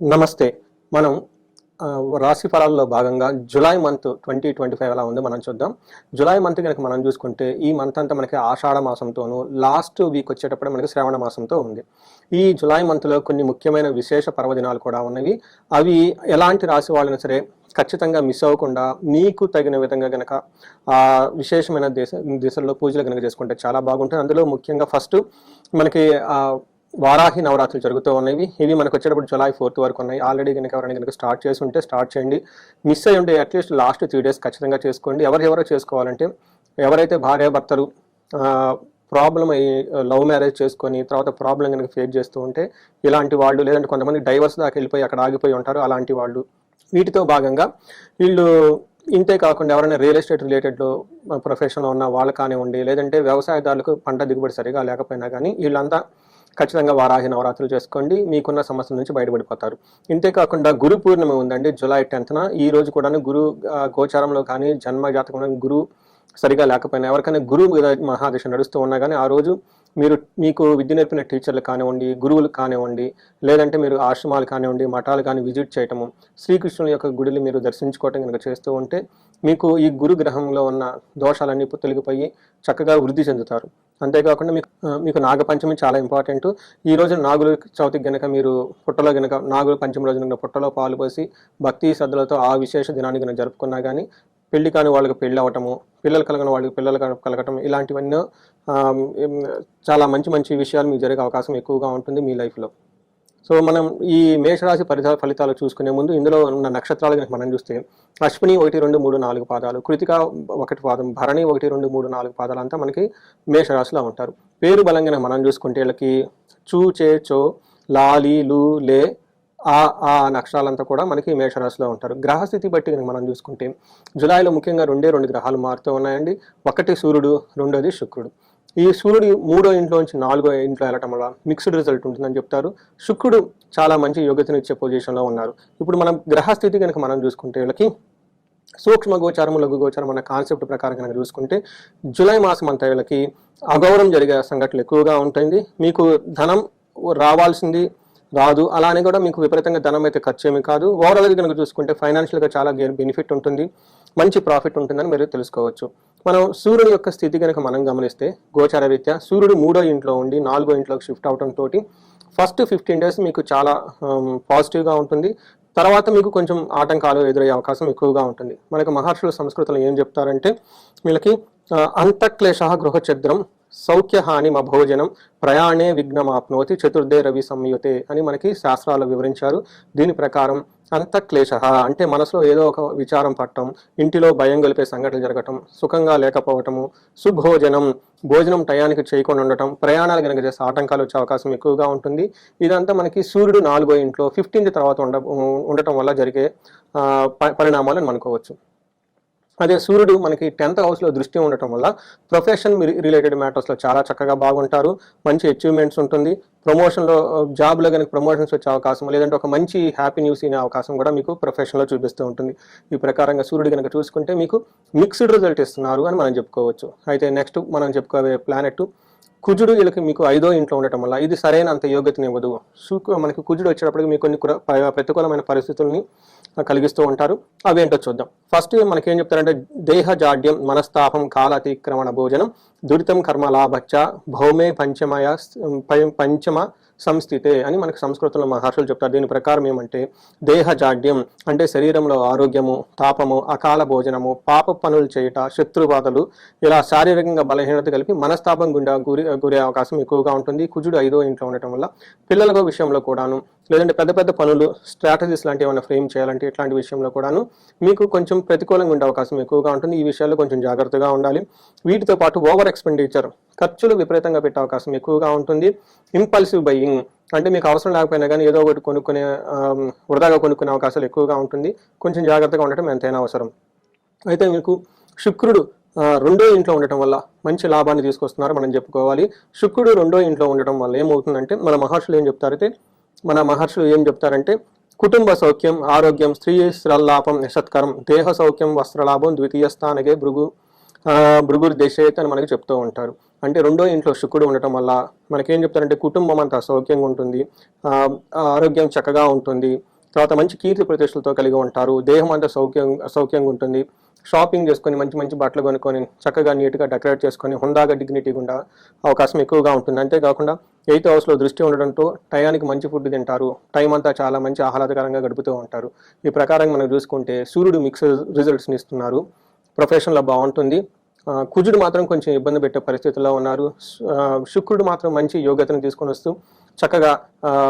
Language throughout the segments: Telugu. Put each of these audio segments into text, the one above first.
నమస్తే. మనం రాశి ఫలాల్లో భాగంగా July month twenty twenty five ఎలా ఉందో మనం చూద్దాం. జులై మంత్ కనుక మనం చూసుకుంటే ఈ మంత్ అంతా మనకి ఆషాఢ మాసంతోనూ లాస్ట్ వీక్ వచ్చేటప్పుడు మనకి శ్రావణ మాసంతో ఉంది. ఈ జులై మంత్లో కొన్ని ముఖ్యమైన విశేష పర్వదినాలు కూడా ఉన్నవి. అవి ఎలాంటి రాశి వాళ్ళైనా సరే ఖచ్చితంగా మిస్ అవ్వకుండా నీకు తగిన విధంగా గనక విశేషమైన దేశ దిశల్లో పూజలు కనుక చేసుకుంటే చాలా బాగుంటుంది. అందులో ముఖ్యంగా ఫస్ట్ మనకి వారాహి నవరాత్రులు జరుగుతూ ఉన్నవి. ఇవి మనకు వచ్చేటప్పుడు జూలై ఫోర్త్ వరకు ఉన్నాయి. ఆల్రెడీ కనుక ఎవరైనా కనుక స్టార్ట్ చేసి ఉంటే స్టార్ట్ చేయండి. మిస్ అయ్యి ఉంటే అట్లీస్ట్ లాస్ట్ త్రీ డేస్ ఖచ్చితంగా చేసుకోండి. ఎవరెవరో చేసుకోవాలంటే ఎవరైతే భార్యాభర్తలు ప్రాబ్లం అయ్యి లవ్ మ్యారేజ్ చేసుకొని తర్వాత ప్రాబ్లం కనుక ఫేస్ చేస్తూ ఉంటే ఇలాంటి వాళ్ళు లేదంటే కొంతమంది డైవర్స్ దాకా వెళ్ళిపోయి అక్కడ ఆగిపోయి ఉంటారు. అలాంటి వాళ్ళు. వీటితో భాగంగా వీళ్ళు ఇంతే కాకుండా ఎవరైనా రియల్ ఎస్టేట్ రిలేటెడ్లో ప్రొఫెషన్లో ఉన్న వాళ్ళు కానివ్వండి లేదంటే వ్యవసాయదారులకు పంట దిగుబడి సరిగా లేకపోయినా కానీ వీళ్ళంతా ఖచ్చితంగా వారాహి నవరాత్రులు చేసుకోండి. మీకున్న సమస్యల నుంచి బయటపడిపోతారు. ఇంతే కాకుండా గురు పూర్ణిమ ఉందండి జూలై టెన్త్న. ఈ రోజు కూడా గురు గోచారంలో కానీ జన్మ జాతకంలో గురు సరిగా లేకపోయినా ఎవరికైనా గురువు మీద మహాదశ నడుస్తూ ఉన్నా కానీ ఆ రోజు మీరు మీకు విద్య నేర్పిన టీచర్లు కానివ్వండి గురువులు కానివ్వండి లేదంటే మీరు ఆశ్రమాలు కానివ్వండి మఠాలు కానీ విజిట్ చేయటము శ్రీకృష్ణుని యొక్క గుడిని మీరు దర్శించుకోవటం కనుక చేస్తూ ఉంటే మీకు ఈ గురు గ్రహంలో ఉన్న దోషాలన్నీ తొలగిపోయి చక్కగా వృద్ధి చెందుతారు. అంతేకాకుండా మీకు మీకు నాగపంచమి చాలా ఇంపార్టెంట్ ఈ రోజు నాగుల చవితికి గనక మీరు పుట్టలో గనక నాగుల పంచమి రోజున గనక పుట్టలో పాలు పోసి భక్తి శ్రద్ధలతో ఆ విశేష దినాన్ని గనక జరుపుకున్నా కానీ పెళ్ళి కాని వాళ్ళకి పెళ్ళి అవటము పిల్లలు కలగని వాళ్ళకి పిల్లలు కలగటం ఇలాంటివన్నీ చాలా మంచి మంచి విషయాలు మీకు జరిగే అవకాశం ఎక్కువగా ఉంటుంది మీ లైఫ్లో సో మనం ఈ మేషరాశి ఫలిత ఫలితాలు చూసుకునే ముందు ఇందులో ఉన్న నక్షత్రాలు కనుక మనం చూస్తే అశ్విని ఒకటి రెండు మూడు నాలుగు పాదాలు కృతిక ఒకటి పాదం భరణి ఒకటి రెండు మూడు నాలుగు పాదాలు అంతా మనకి మేషరాశిలో ఉంటారు. పేరు బలంగా మనం చూసుకుంటే వీళ్ళకి చూ చే చో లాలి లు లే ఆ ఆ నక్షరాలంతా కూడా మనకి మేషరాశిలో ఉంటారు. గ్రహస్థితి బట్టి కనుక మనం చూసుకుంటే జులైలో ముఖ్యంగా రెండే రెండు గ్రహాలు మారుతూ ఉన్నాయండి. ఒకటి సూర్యుడు రెండోది శుక్రుడు. ఈ సూర్యుడు మూడో ఇంట్లో నుంచి నాలుగో ఇంట్లో వెళ్ళటం వల్ల మిక్స్డ్ రిజల్ట్ ఉంటుందని చెప్తారు. శుక్రుడు చాలా మంచి యోగ్యతను ఇచ్చే పొజిషన్లో ఉన్నారు. ఇప్పుడు మనం గ్రహస్థితి కనుక మనం చూసుకుంటే వీళ్ళకి సూక్ష్మ గోచారము లఘు గోచారం అన్న కాన్సెప్ట్ ప్రకారం కనుక చూసుకుంటే జూలై మాసం అంతా వీళ్ళకి అగౌరవం జరిగే సంఘటనలు ఎక్కువగా ఉంటుంది మీకు ధనం రావాల్సింది రాదు. అలానే కూడా మీకు విపరీతంగా ధనం అయితే ఖర్చు ఏమి కాదు. ఓవరాల్గా కనుక చూసుకుంటే ఫైనాన్షియల్గా చాలా బెనిఫిట్ ఉంటుంది. మంచి ప్రాఫిట్ ఉంటుందని మీరు తెలుసుకోవచ్చు. మనం సూర్యుడు యొక్క స్థితి కనుక మనం గమనిస్తే గోచార రీత్యా సూర్యుడు మూడో ఇంట్లో ఉండి నాలుగో ఇంట్లోకి షిఫ్ట్ అవడం తోటి ఫస్ట్ ఫిఫ్టీన్ డేస్ మీకు చాలా um, పాజిటివ్గా ఉంటుంది. తర్వాత మీకు కొంచెం ఆటంకాలు ఎదురయ్యే అవకాశం ఎక్కువగా ఉంటుంది. మనకు మహర్షుల సంస్కృతులు ఏం చెప్తారంటే వీళ్ళకి అంతక్లేశ గృహచద్రం గృహఛద్రం సౌఖ్యహాని మభోజనం ప్రయాణే విఘ్నమాప్నోతి చతుర్దే రవి సంయుతే అని మనకి శాస్త్రాలు వివరించారు. దీని ప్రకారం అంతఃక్లేశ అంటే మనసులో ఏదో ఒక విచారం పట్టడం ఇంటిలో భయం గొలిపే సంఘటనలు జరగటం సుఖంగా లేకపోవటము సుభోజనం భోజనం టయానికి చేయకుండా ఉండటం ప్రయాణాలు కనుక చేసే ఆటంకాలు వచ్చే అవకాశం ఎక్కువగా ఉంటుంది. ఇదంతా మనకి సూర్యుడు నాలుగో ఇంట్లో ఫిఫ్టీన్త్ తర్వాత ఉండ ఉండటం వల్ల జరిగే ప- పరిణామాలు అని అనుకోవచ్చు. అదే సూర్యుడు మనకి టెన్త్ హౌస్లో దృష్టి ఉండటం వల్ల ప్రొఫెషన్ రిలేటెడ్ మ్యాటర్స్లో చాలా చక్కగా బాగుంటారు. మంచి అచీవ్మెంట్స్ ఉంటుంది. ప్రమోషన్లో జాబ్లో కనుక ప్రమోషన్స్ వచ్చే అవకాశం లేదంటే ఒక మంచి హ్యాపీ న్యూస్ అనే అవకాశం కూడా మీకు ప్రొఫెషన్లో చూపిస్తూ ఉంటుంది. ఈ ప్రకారంగా సూర్యుడు కనుక చూసుకుంటే మీకు మిక్స్డ్ రిజల్ట్ ఇస్తున్నారు అని మనం చెప్పుకోవచ్చు. అయితే నెక్స్ట్ మనం చెప్పుకోవే ప్లానెట్ కుజుడు వీళ్ళకి మీకు ఐదో ఇంట్లో ఉండటం వల్ల ఇది సరైన అంత యోగ్యతని ఇవ్వదు మనకి కుజుడు వచ్చేటప్పటికి మీకు కొన్ని ప్రతికూలమైన పరిస్థితుల్ని కలిగిస్తూ ఉంటారు. అవేంటో చూద్దాం. ఫస్ట్ మనకి ఏం చెప్తారంటే దేహ జాడ్యం మనస్తాపం కాలాతిక్రమణ భోజనం దురితం కర్మ లాభచ్చ భౌమే పంచమయ పంచమ సంస్థితే అని మనకు సంస్కృతంలో మహర్షులు చెప్తారు. దీని ప్రకారం ఏమంటే దేహ జాడ్యం అంటే శరీరంలో ఆరోగ్యము తాపము అకాల భోజనము పాప పనులు చేయుట శత్రుబాధలు ఇలా శారీరకంగా బలహీనత కలిపి మనస్తాపం గుండా గురి గురే అవకాశం ఎక్కువగా ఉంటుంది. కుజుడు ఐదో ఇంట్లో ఉండటం వల్ల పిల్లల విషయంలో కూడాను లేదంటే పెద్ద పెద్ద పనులు స్ట్రాటజీస్ లాంటివి ఏమైనా ఫ్రేమ్ చేయాలంటే ఇట్లాంటి విషయంలో కూడాను మీకు కొంచెం ప్రతికూలంగా ఉండే అవకాశం ఎక్కువగా ఉంటుంది. ఈ విషయాల్లో కొంచెం జాగ్రత్తగా ఉండాలి. వీటితో పాటు ఓవర్ ఎక్స్పెండిచర్ ఖర్చులు విపరీతంగా పెట్టే అవకాశం ఎక్కువగా ఉంటుంది. ఇంపల్సివ్ అంటే మీకు అవసరం లేకపోయినా కానీ ఏదో ఒకటి కొనుక్కునే వృధాగా కొనుక్కునే అవకాశాలు ఎక్కువగా ఉంటుంది. కొంచెం జాగ్రత్తగా ఉండటం ఎంతైనా అవసరం. అయితే మీకు శుక్రుడు రెండో ఇంట్లో ఉండటం వల్ల మంచి లాభాన్ని తీసుకొస్తున్నారు మనం చెప్పుకోవాలి. శుక్రుడు రెండో ఇంట్లో ఉండటం వల్ల ఏమవుతుందంటే మన మహర్షులు ఏం చెప్తారైతే మన మహర్షులు ఏం చెప్తారంటే కుటుంబ సౌఖ్యం ఆరోగ్యం స్త్రీ శ్రల్లాపం నిషత్కరం దేహ సౌఖ్యం వస్త్రలాభం ద్వితీయ స్థానకే భృగు భృగుర్ భృగురు దేశేత్ అని మనకి చెప్తూ ఉంటారు. అంటే రెండో ఇంట్లో శుక్రుడు ఉండటం వల్ల మనకేం చెప్తారంటే కుటుంబం అంతా సౌఖ్యంగా ఉంటుంది. ఆరోగ్యం చక్కగా ఉంటుంది. తర్వాత మంచి కీర్తి ప్రతిష్టలతో కలిగి ఉంటారు. దేహం అంతా సౌఖ్యం సౌఖ్యంగా ఉంటుంది. షాపింగ్ చేసుకొని మంచి మంచి బట్టలు కొనుక్కొని చక్కగా నీట్గా డెకరేట్ చేసుకొని హుందాగా డిగ్నిటీ గుండా అవకాశం ఎక్కువగా ఉంటుంది. అంతేకాకుండా ఎయిత్ హౌస్లో దృష్టి ఉండడంతో టయానికి మంచి ఫుడ్ తింటారు. టైం అంతా చాలా మంచి ఆహ్లాదకరంగా గడుపుతూ ఉంటారు. ఈ ప్రకారం మనం చూసుకుంటే సూర్యుడు మిక్స్ రిజల్ట్స్ని ఇస్తున్నారు. ప్రొఫెషన్లో బాగుంటుంది. కుజుడు మాత్రం కొంచెం ఇబ్బంది పెట్టే పరిస్థితుల్లో ఉన్నారు. శుక్రుడు మాత్రం మంచి యోగ్యతను తీసుకొని వస్తూ చక్కగా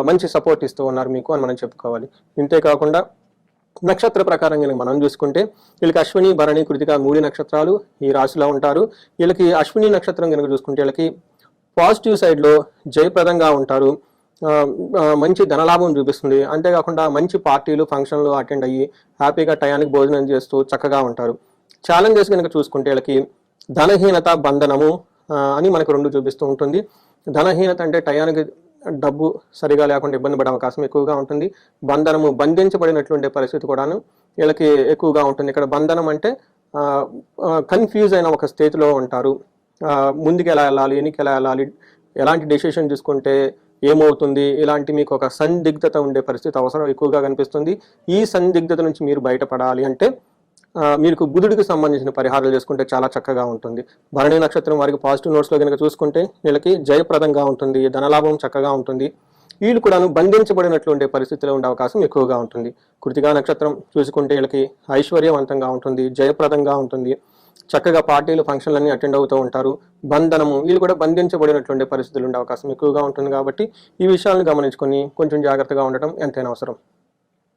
మంచి సపోర్ట్ ఇస్తూ ఉన్నారు మీకు అని మనం చెప్పుకోవాలి. ఇంతే కాకుండా నక్షత్ర ప్రకారం కనుక మనం చూసుకుంటే వీళ్ళకి అశ్విని భరణి కృతిక మూడు నక్షత్రాలు ఈ రాశిలో ఉంటారు. వీళ్ళకి అశ్విని నక్షత్రం కనుక చూసుకుంటే వీళ్ళకి పాజిటివ్ సైడ్లో జయప్రదంగా ఉంటారు. మంచి ధనలాభం చూపిస్తుంది. అంతేకాకుండా మంచి పార్టీలు ఫంక్షన్లు అటెండ్ అయ్యి హ్యాపీగా టయానికి భోజనం చేస్తూ చక్కగా ఉంటారు. ఛాలెంజెస్ కనుక చూసుకుంటే వీళ్ళకి ధనహీనత బంధనము అని మనకు రెండు చూపిస్తూ ఉంటుంది. ధనహీనత అంటే టయానికి డబ్బు సరిగా లేకుండా ఇబ్బంది పడే అవకాశం ఎక్కువగా ఉంటుంది. బంధనము బంధించబడినట్లుండే పరిస్థితి కూడాను వీళ్ళకి ఎక్కువగా ఉంటుంది. ఇక్కడ బంధనం అంటే కన్ఫ్యూజ్ అయిన ఒక స్థితిలో ఉంటారు. ముందుకు ఎలా వెళ్ళాలి వెనక్కి ఎలా వెళ్ళాలి ఎలాంటి డెసిషన్ తీసుకుంటే ఏమవుతుంది ఇలాంటి మీకు ఒక సందిగ్ధత ఉండే పరిస్థితి అవసరం ఎక్కువగా కనిపిస్తుంది. ఈ సందిగ్ధత నుంచి మీరు బయటపడాలి అంటే మీకు బుధుడికి సంబంధించిన పరిహారాలు చేసుకుంటే చాలా చక్కగా ఉంటుంది. భరణి నక్షత్రం వారికి పాజిటివ్ నోట్స్లో కనుక చూసుకుంటే వీళ్ళకి జయప్రదంగా ఉంటుంది ధనలాభం చక్కగా ఉంటుంది. వీళ్ళు కూడాను బంధించబడినట్లు ఉండే పరిస్థితిలో ఉండే అవకాశం ఎక్కువగా ఉంటుంది. కృతిగా నక్షత్రం చూసుకుంటే వీళ్ళకి ఐశ్వర్యవంతంగా ఉంటుంది జయప్రదంగా ఉంటుంది. చక్కగా పార్టీలు ఫంక్షన్లన్నీ అటెండ్ అవుతూ ఉంటారు. బంధనము వీళ్ళు కూడా బంధించబడినటువంటి పరిస్థితులు ఉండే అవకాశం ఎక్కువగా ఉంటుంది కాబట్టి ఈ విషయాలను గమనించుకొని కొంచెం జాగ్రత్తగా ఉండటం ఎంతైనా అవసరం.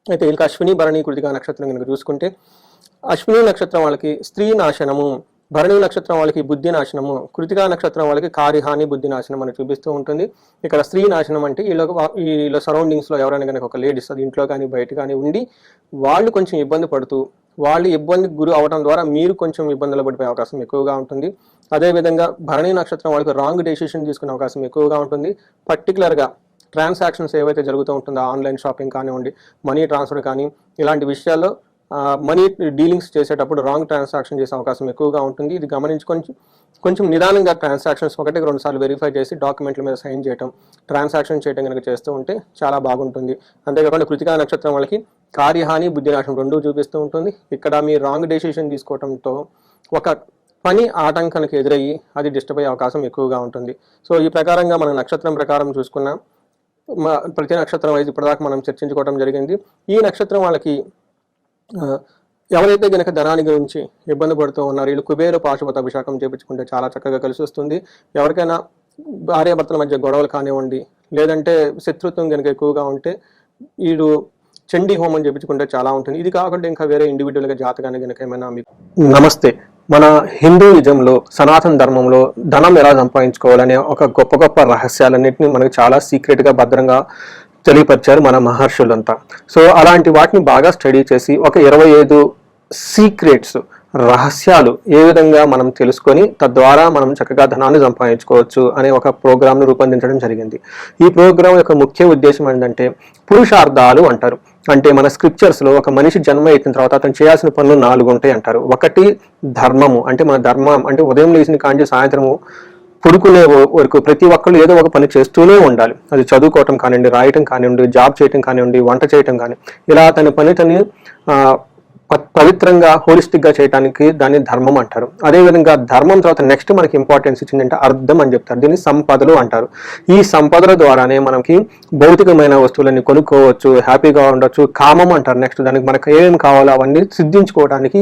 అయితే వీళ్ళకి అశ్విని భరణి కృతిగా నక్షత్రం కనుక చూసుకుంటే అశ్విని నక్షత్రం వాళ్ళకి స్త్రీ నాశనము భరణి నక్షత్రం వాళ్ళకి బుద్ధి నాశనము కృతికా నక్షత్రం వాళ్ళకి కార్యహాని బుద్ధి నాశనం అని చూపిస్తూ ఉంటుంది. ఇక్కడ స్త్రీ నాశనం అంటే వీళ్ళ వీళ్ళ సరౌండింగ్స్లో ఎవరైనా కనుక ఒక లేడీస్ అది ఇంట్లో కానీ బయట కానీ ఉండి వాళ్ళు కొంచెం ఇబ్బంది పడుతూ వాళ్ళు ఇబ్బందికి గురి అవడం ద్వారా మీరు కొంచెం ఇబ్బందులు పడిపోయే అవకాశం ఎక్కువగా ఉంటుంది. అదేవిధంగా భరణి నక్షత్రం వాళ్ళకి రాంగ్ డెసిషన్ తీసుకునే అవకాశం ఎక్కువగా ఉంటుంది. పర్టికులర్గా ట్రాన్సాక్షన్స్ ఏవైతే జరుగుతూ ఉంటుందో ఆన్లైన్ షాపింగ్ కానివ్వండి మనీ ట్రాన్స్ఫర్ కానీ ఇలాంటి విషయాల్లో మనీ డీలింగ్స్ చేసేటప్పుడు రాంగ్ ట్రాన్సాక్షన్ చేసే అవకాశం ఎక్కువగా ఉంటుంది. ఇది గమనించుకొని కొంచెం నిదానంగా ట్రాన్సాక్షన్స్ ఒకటి రెండు సార్లు వెరిఫై చేసి డాక్యుమెంట్ల మీద సైన్ చేయటం ట్రాన్సాక్షన్ చేయడం కనుక చేస్తూ ఉంటే చాలా బాగుంటుంది. అంతేకాకుండా కృతికా నక్షత్రం వాళ్ళకి కార్యహాని బుద్ధినాశం రెండూ చూపిస్తూ ఉంటుంది. ఇక్కడ మీ రాంగ్ డెసిషన్ తీసుకోవడంతో ఒక పని ఆటంకానికి ఎదురయ్యి అది డిస్టర్బ్ అయ్యే అవకాశం ఎక్కువగా ఉంటుంది. సో ఈ ప్రకారంగా మనం నక్షత్రం ప్రకారం చూసుకున్న ప్రతి నక్షత్రం అయితే ఇప్పటిదాకా మనం చర్చించుకోవడం జరిగింది. ఈ నక్షత్రం వాళ్ళకి ఎవరైతే గనక ధనాన్ని గురించి ఇబ్బంది పడుతూ ఉన్నారు వీళ్ళు కుబేర పాశుపత అభిషేకం చేపించుకుంటే చాలా చక్కగా కలిసి వస్తుంది. ఎవరికైనా భార్యాభర్తల మధ్య గొడవలు కానివ్వండి లేదంటే శత్రుత్వం కనుక ఎక్కువగా ఉంటే వీడు చండీ హోమం చేపించుకుంటే చాలా ఉంటుంది. ఇది కాకుండా ఇంకా వేరే ఇండివిజువల్గా జాతకాన్ని కనుక ఏమైనా మీకు నమస్తే. మన హిందూయిజంలో సనాతన ధర్మంలో ధనం ఎలా సంపాదించుకోవాలనే ఒక గొప్ప గొప్ప రహస్యాలన్నింటినీ మనకు చాలా సీక్రెట్గా భద్రంగా తెలియపరిచారు మన మహర్షులంతా. సో అలాంటి వాటిని బాగా స్టడీ చేసి ఒక ఇరవై ఐదు సీక్రెట్స్ రహస్యాలు ఏ విధంగా మనం తెలుసుకొని తద్వారా మనం చక్కగా ధనాన్ని సంపాదించుకోవచ్చు అనే ఒక ప్రోగ్రామ్ను రూపొందించడం జరిగింది. ఈ ప్రోగ్రాం యొక్క ముఖ్య ఉద్దేశం ఏంటంటే పురుషార్థాలు అంటారు. అంటే మన స్క్రిప్చర్స్లో ఒక మనిషి జన్మ అయిన తర్వాత అతను చేయాల్సిన పనులు నాలుగు ఉంటాయి అంటారు. ఒకటి ధర్మము అంటే మన ధర్మం అంటే ఉదయం లేచిన కాంచి సాయంత్రము పడుకునే వరకు ప్రతి ఒక్కళ్ళు ఏదో ఒక పని చేస్తూనే ఉండాలి. అది చదువుకోవటం కానివ్వండి రాయటం కానివ్వండి జాబ్ చేయటం కానివ్వండి వంట చేయటం కానీ ఇలా తన పని తను పవిత్రంగా హోలిస్టిక్గా చేయడానికి దాన్ని ధర్మం అంటారు. అదేవిధంగా ధర్మం తర్వాత నెక్స్ట్ మనకి ఇంపార్టెన్స్ ఇచ్చిందంటే అర్థం అని చెప్తారు. దీన్ని సంపదలు అంటారు. ఈ సంపదల ద్వారానే మనకి భౌతికమైన వస్తువులని కొనుక్కోవచ్చు హ్యాపీగా ఉండొచ్చు కామం అంటారు. నెక్స్ట్ దానికి మనకు ఏమేమి కావాలో అవన్నీ సిద్ధించుకోవడానికి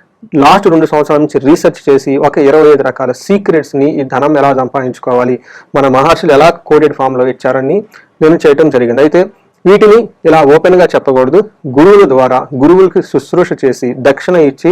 లాస్ట్ రెండు సంవత్సరాల నుంచి రీసెర్చ్ చేసి ఒక ఇరవై ఐదు రకాల సీక్రెట్స్ని ఈ ధనం ఎలా సంపాదించుకోవాలి? మన మహర్షులు ఎలా కోడెడ్ ఫామ్లో ఇచ్చారని నేను చేయటం జరిగింది. అయితే వీటిని ఇలా ఓపెన్గా చెప్పకూడదు. గురువుల ద్వారా గురువులకి శుశ్రూష చేసి దక్షిణ ఇచ్చి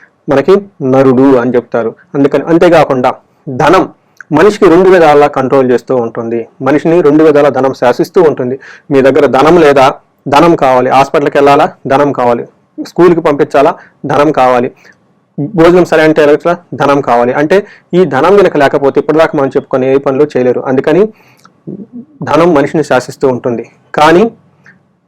మనకి నరుడు అని చెప్తారు. అందుకని అంతేకాకుండా ధనం మనిషికి రెండు విధాలా కంట్రోల్ చేస్తూ ఉంటుంది. మనిషిని రెండు విధాల ధనం శాసిస్తూ ఉంటుంది. మీ దగ్గర ధనం లేదా ధనం కావాలి. హాస్పిటల్కి వెళ్ళాలా? ధనం కావాలి. స్కూల్కి పంపించాలా? ధనం కావాలి. భోజనం సరే అంటే ధనం కావాలి. అంటే ఈ ధనం కనుక లేకపోతే ఇప్పటిదాకా మనం చెప్పుకొని ఏ పనులు చేయలేరు. అందుకని ధనం మనిషిని శాసిస్తూ ఉంటుంది. కానీ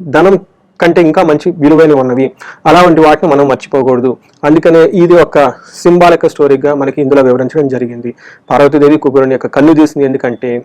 ధనం కంటే ఇంకా మంచి విలువైనవి ఉన్నవి. అలాంటి వాటిని మనం మర్చిపోకూడదు. అందుకనే ఇది ఒక సింబాలిక స్టోరీగా మనకి ఇందులో వివరించడం జరిగింది. పార్వతీదేవి కుబేరుని యొక్క కన్ను తీసింది ఎందుకంటే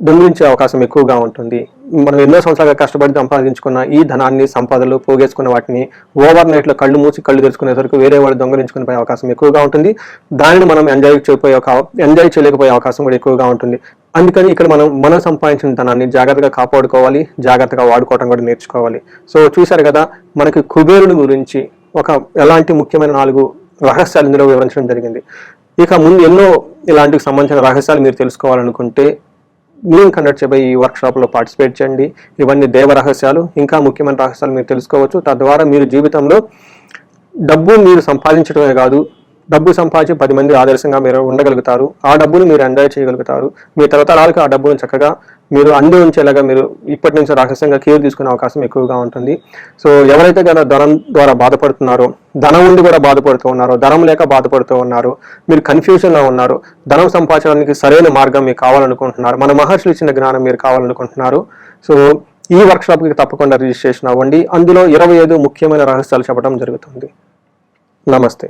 దొంగిలించే అవకాశం ఎక్కువగా ఉంటుంది. మనం ఎన్నో సంవత్సరాలుగా కష్టపడి సంపాదించుకున్న ఈ ధనాన్ని సంపదలు పోగేసుకున్న వాటిని ఓవర్ నైట్లో కళ్ళు మూసి కళ్ళు తెరుచుకునేసరికి వేరే వాళ్ళు దొంగలించుకునే పోయే అవకాశం ఎక్కువగా ఉంటుంది. దానిని మనం ఎంజాయ్ చేయకపోయే ఒక ఎంజాయ్ చేయలేకపోయే అవకాశం కూడా ఎక్కువగా ఉంటుంది. అందుకని ఇక్కడ మనం మనం సంపాదించిన ధనాన్ని జాగ్రత్తగా కాపాడుకోవాలి జాగ్రత్తగా వాడుకోవడం కూడా నేర్చుకోవాలి. సో చూశారు కదా మనకి కుబేరుని గురించి ఒక ఎలాంటి ముఖ్యమైన నాలుగు రహస్యాలు ఇందులో వివరించడం జరిగింది. ఇక ముందు ఎన్నో ఇలాంటికి సంబంధించిన రహస్యాలు మీరు తెలుసుకోవాలనుకుంటే మేము కండక్ట్ చేయబోయే ఈ వర్క్షాప్లో పార్టిసిపేట్ చేయండి. ఇవన్నీ దేవ రహస్యాలు ఇంకా ముఖ్యమైన రహస్యాలు మీరు తెలుసుకోవచ్చు. తద్వారా మీరు జీవితంలో డబ్బు మీరు సంపాదించడమే కాదు డబ్బు సంపాదించి పది మంది ఆదర్శంగా మీరు ఉండగలుగుతారు. ఆ డబ్బును మీరు ఎంజాయ్ చేయగలుగుతారు. మీ తరతరాలకు ఆ డబ్బును చక్కగా మీరు అంది ఉంచేలాగా మీరు ఇప్పటి నుంచి రాక్షసంగా కేర్ తీసుకునే అవకాశం ఎక్కువగా ఉంటుంది. సో ఎవరైతే కదా ధనం ద్వారా బాధపడుతున్నారో ధనం ఉండి కూడా బాధపడుతూ ఉన్నారో ధనం లేక బాధపడుతూ ఉన్నారు మీరు కన్ఫ్యూజన్లో ఉన్నారు ధనం సంపాదించడానికి సరైన మార్గం మీకు కావాలనుకుంటున్నారు మన మహర్షులు ఇచ్చిన జ్ఞానం మీరు కావాలనుకుంటున్నారు. సో ఈ వర్క్షాప్కి తప్పకుండా రిజిస్ట్రేషన్ అవ్వండి. అందులో ఇరవై ఐదు ముఖ్యమైన రహస్యాలు చెప్పడం జరుగుతుంది. నమస్తే.